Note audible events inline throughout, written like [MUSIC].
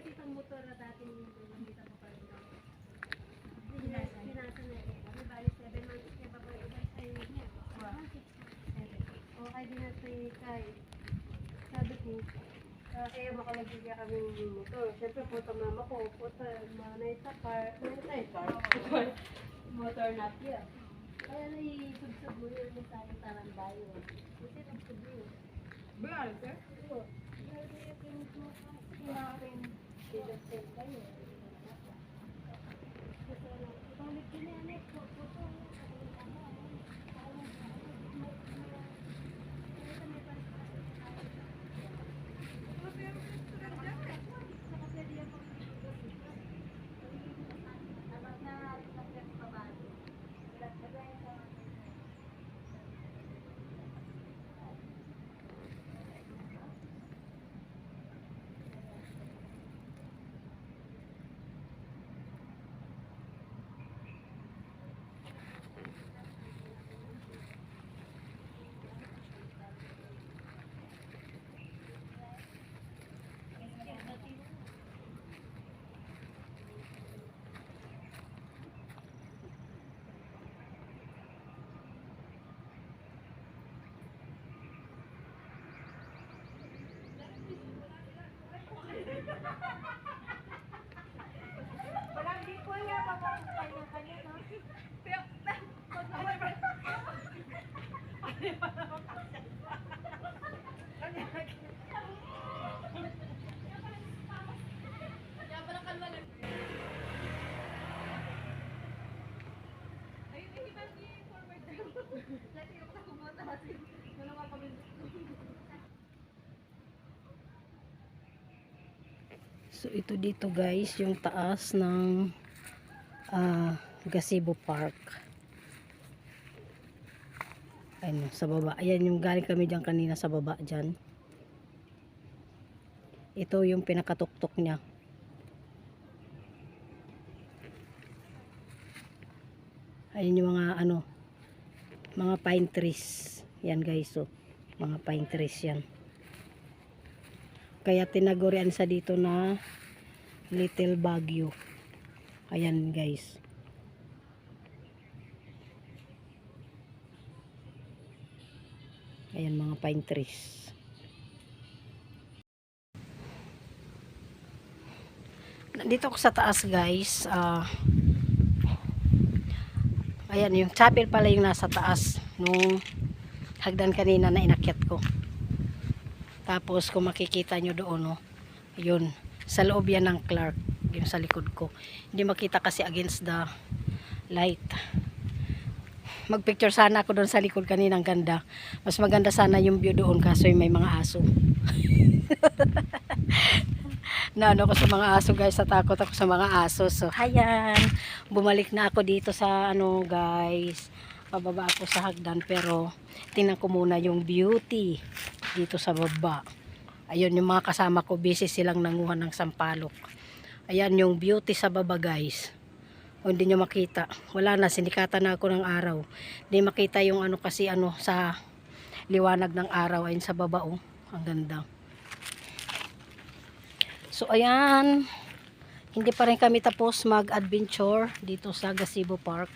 motor na dati yung nakita ko pa rin ako. Pinasa na eh. Ano bali, 7 months niya po iba ay niya. Okay din natin kay. Sabi ko, uh, kaya makalagyan kami ng motor. Siyempre, puto mama ko, puto manay sa car, manay sa car, [LAUGHS] motor, na piya. Kaya naisubsub mo yun sa aking tarandayo. Kasi nabsub mo yun. Bayan, sir? Oo. Grabe yung pinag- Kinarin. Pinag-send So ito dito guys, yung taas ng ah, gazebo park. Ayun, sa baba. Ayan yung galing kami dyan kanina sa baba dyan. Ito yung pinakatuktok niya. Ayun yung mga ano, mga pine trees. Yan guys, so. Mga pine trees yan. Kaya tinagurian sa dito na Little Baguio. Ayan guys. Ayan mga pine trees. Nandito ako sa taas guys. Ah ayan yung chapel pala yung nasa taas nung hagdan kanina na inakyat ko. Tapos kung makikita nyo doon, no, yun, sa loob yan ng Clark, yung sa likod ko. Hindi makita kasi against the light. Magpicture sana ako doon sa likod kanina, ang ganda. Mas maganda sana yung view doon kaso yung may mga aso. [LAUGHS] na ano ko sa mga aso guys, natakot ako sa mga aso. So, hayan, bumalik na ako dito sa ano guys, pababa ako sa hagdan pero tingnan ko muna yung beauty dito sa baba. Ayun yung mga kasama ko, busy silang nanguha ng sampalok. Ayan yung beauty sa baba guys. O hindi nyo makita. Wala na, sinikatan na ako ng araw. Hindi makita yung ano kasi ano sa liwanag ng araw. Ayun sa baba oh. Ang ganda. So ayan. Hindi pa rin kami tapos mag-adventure dito sa Gazebo Park.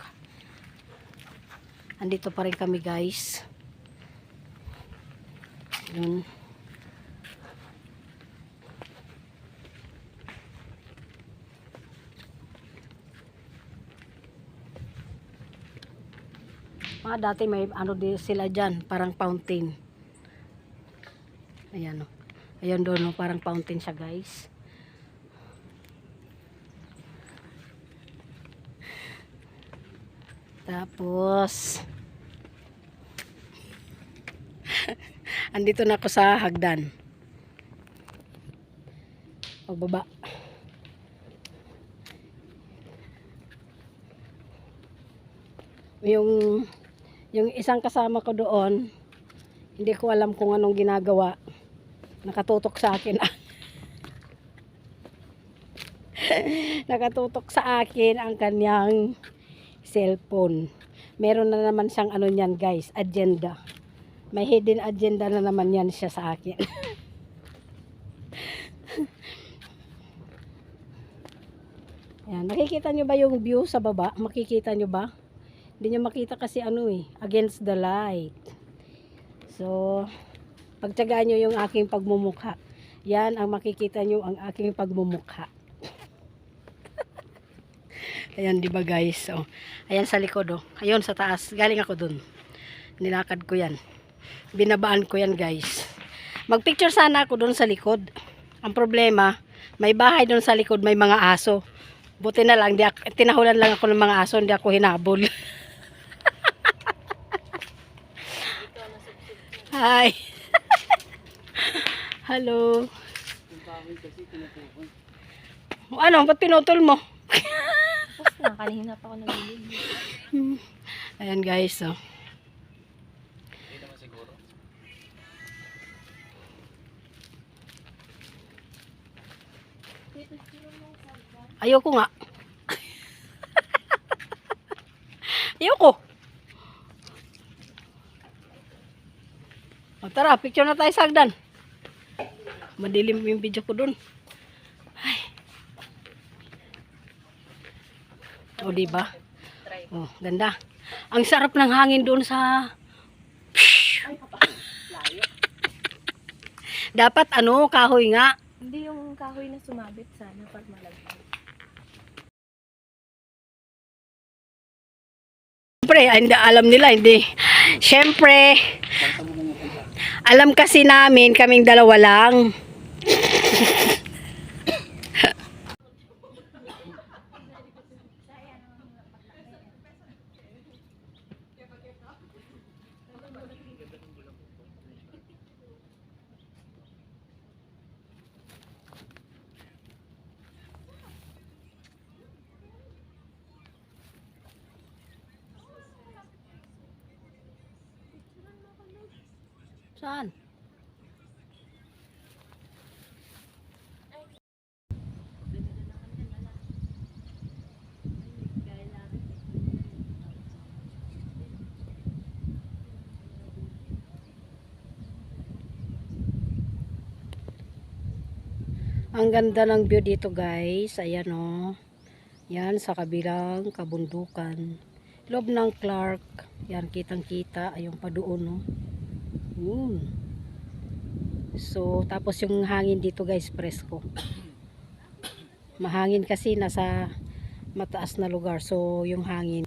Andito pa rin kami guys. Yun. Mga dati may ano di sila dyan, parang fountain. Ayan o. Ayan doon o, parang fountain siya guys. Tapos, [LAUGHS] andito na ako sa hagdan. Pagbaba. Yung yung isang kasama ko doon, hindi ko alam kung anong ginagawa. Nakatutok sa akin. [LAUGHS] Nakatutok sa akin ang kanyang cellphone. Meron na naman siyang ano niyan guys, agenda. May hidden agenda na naman yan siya sa akin. [LAUGHS] Yan, nakikita nyo ba yung view sa baba? Makikita nyo ba? Hindi nyo makita kasi ano eh, against the light. So, pagtyagaan nyo yung aking pagmumukha. Yan ang makikita nyo ang aking pagmumukha. Ayan, di ba guys? Oh. Ayan sa likod, oh. Ayun, sa taas. Galing ako dun. Nilakad ko yan. Binabaan ko yan, guys. Magpicture sana ako dun sa likod. Ang problema, may bahay dun sa likod, may mga aso. Buti na lang, di ak- tinahulan lang ako ng mga aso, hindi ako hinabol. [LAUGHS] Hi. [LAUGHS] Hello. Ano, ba't pinutol mo? [LAUGHS] Tapos na, kanina pa ako naliligo. [LAUGHS] Ayan guys, oh. Ayoko nga. [LAUGHS] Ayoko. O tara, picture na tayo sa hagdan. Madilim yung video ko dun. O, diba? Oh, ganda. Ang sarap ng hangin doon sa... [LAUGHS] Dapat ano, kahoy nga. Hindi yung kahoy na sumabit sana pag malaglag. Siyempre, ay, hindi, alam nila, hindi. Siyempre, alam kasi namin, kaming dalawa lang. Saan? Ang ganda ng view dito guys. Ayan o. Yan sa kabilang kabundukan. Loob ng Clark. Yan kitang kita. Ayun pa doon no. Yun. So, tapos yung hangin dito guys, presko. Mahangin kasi nasa mataas na lugar. So, yung hangin.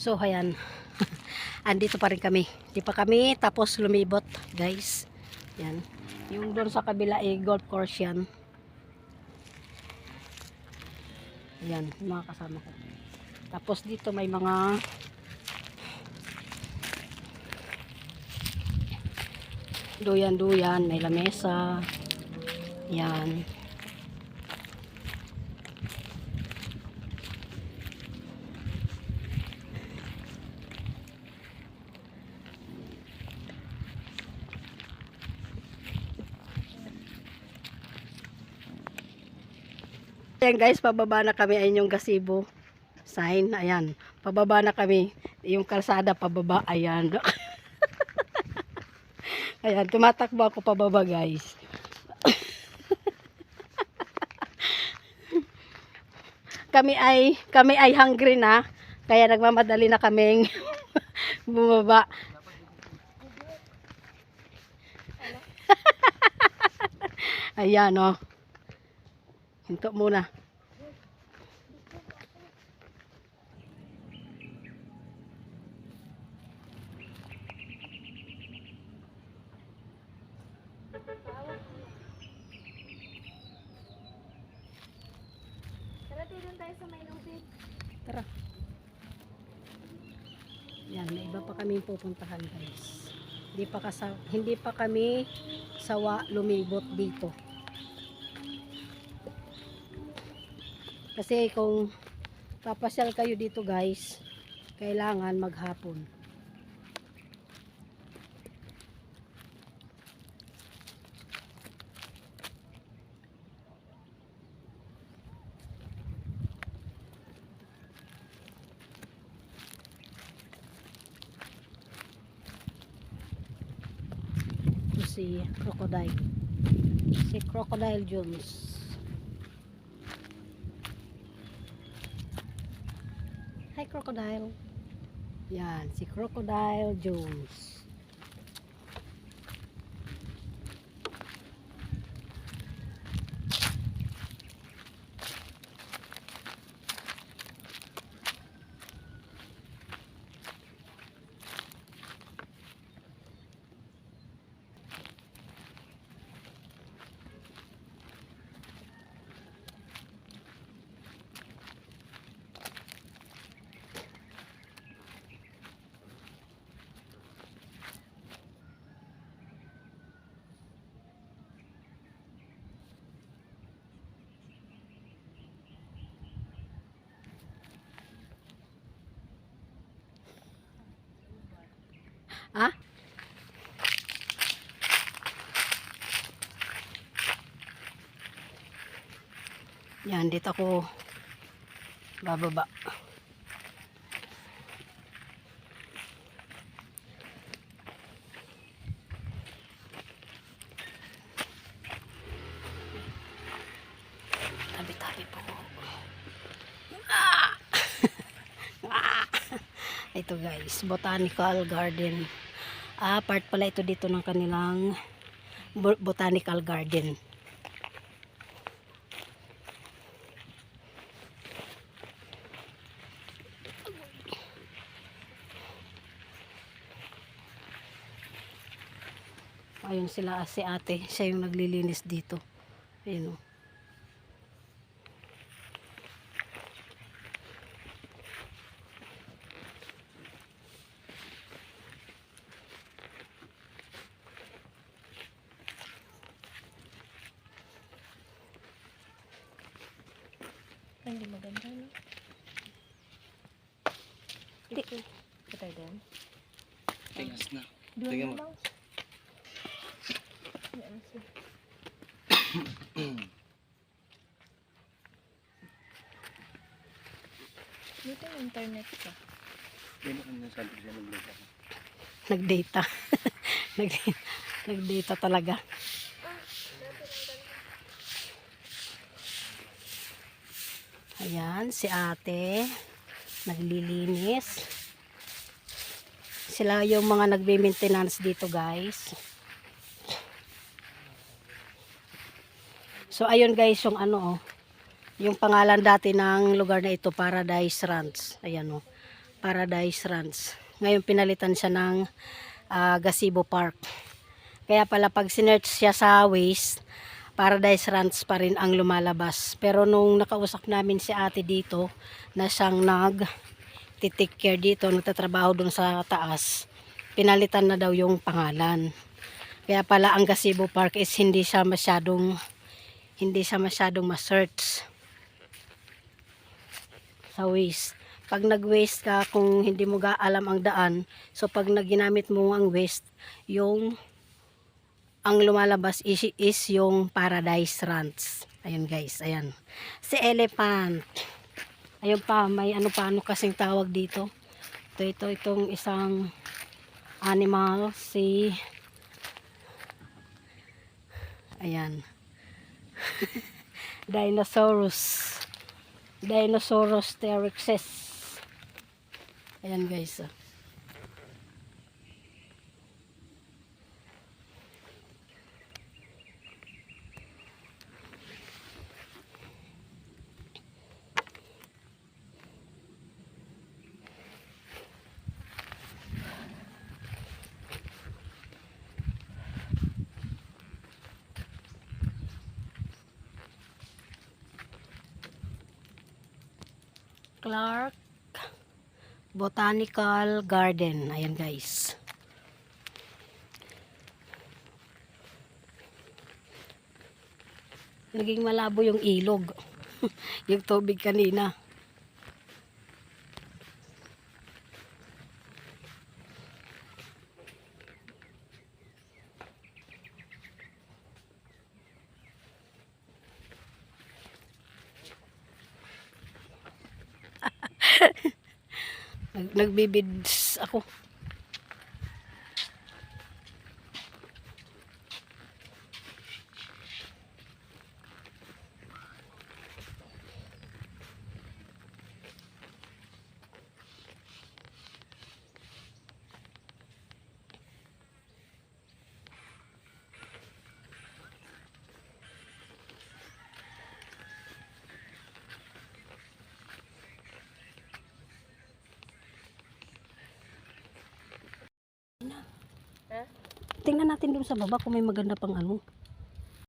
So, ayan. [LAUGHS] Andito pa rin kami. Di pa kami tapos lumibot, guys. Yan. Yung doon sa kabila ay golf course yan. Yan, mga kasama ko. Tapos dito may mga duyan-duyan, may lamesa. Yan. Ayan guys, pababa na kami. Ayan yung gazebo sign. Ayan, pababa na kami. Yung kalsada pababa. Ayan. [LAUGHS] Ayan, tumatakbo ako pababa guys. [LAUGHS] kami ay kami ay hungry na kaya nagmamadali na kaming [LAUGHS] bumaba. Ayan oh. Hinto muna. Tara, tulong tayo sa may lubid. Tara. Yan, may iba pa kami pupuntahan guys. Hindi pa, kasa, hindi pa kami sawa lumibot dito. Kasi kung papasyal kayo dito guys, kailangan maghapon. Si Crocodile. Si Crocodile Jones. Hi Crocodile. Yan, si Crocodile Jones. Ah? Yan, dito ako bababa. Tabi-tabi po. Ah! Ah! Ito guys, botanical garden. Ah, part pala ito dito ng kanilang bo- botanical garden. Ayun sila si ate, siya yung naglilinis dito. Ayun oh. o. hindi maganda, no? Hindi. Ito din. Tigas na. Tingnan na mo. Yan, sige. Dito yung internet ka. Yan ang nasabi ko siya. Nagdata. Nag- [LAUGHS] Nagdata talaga. Ayan, si ate. Naglilinis. Sila yung mga nagbe-maintenance dito guys. So ayun guys yung ano oh. Yung pangalan dati ng lugar na ito Paradise Ranch. Ayan oh. Paradise Ranch. Ngayon pinalitan siya ng ah, Gazebo Park. Kaya pala pag sinearch siya sa Waze, Paradise Ranch pa rin ang lumalabas. Pero nung nakausap namin si ate dito, na siyang nag take care dito, nagtatrabaho dun sa taas, pinalitan na daw yung pangalan. Kaya pala ang Gazebo Park is hindi siya masyadong hindi siya masyadong ma-search sa Waze. Pag nag-waste ka, kung hindi mo alam ang daan, so pag naginamit mo ang waste, yung ang lumalabas is, is yung Paradise Ranch. Ayun guys, ayan. Si Elephant. Ayun pa, may ano pa, ano kasing tawag dito. Ito, ito, itong isang animal, si ayan. [LAUGHS] Dinosaurus. Dinosaurus terexes. Ayan guys. ah. Clark Botanical Garden. Ayan guys. Naging malabo yung ilog. [LAUGHS] yung tubig kanina. Nag nagbibids ako. Ha? Tingnan natin dun sa baba kung may maganda pang ano.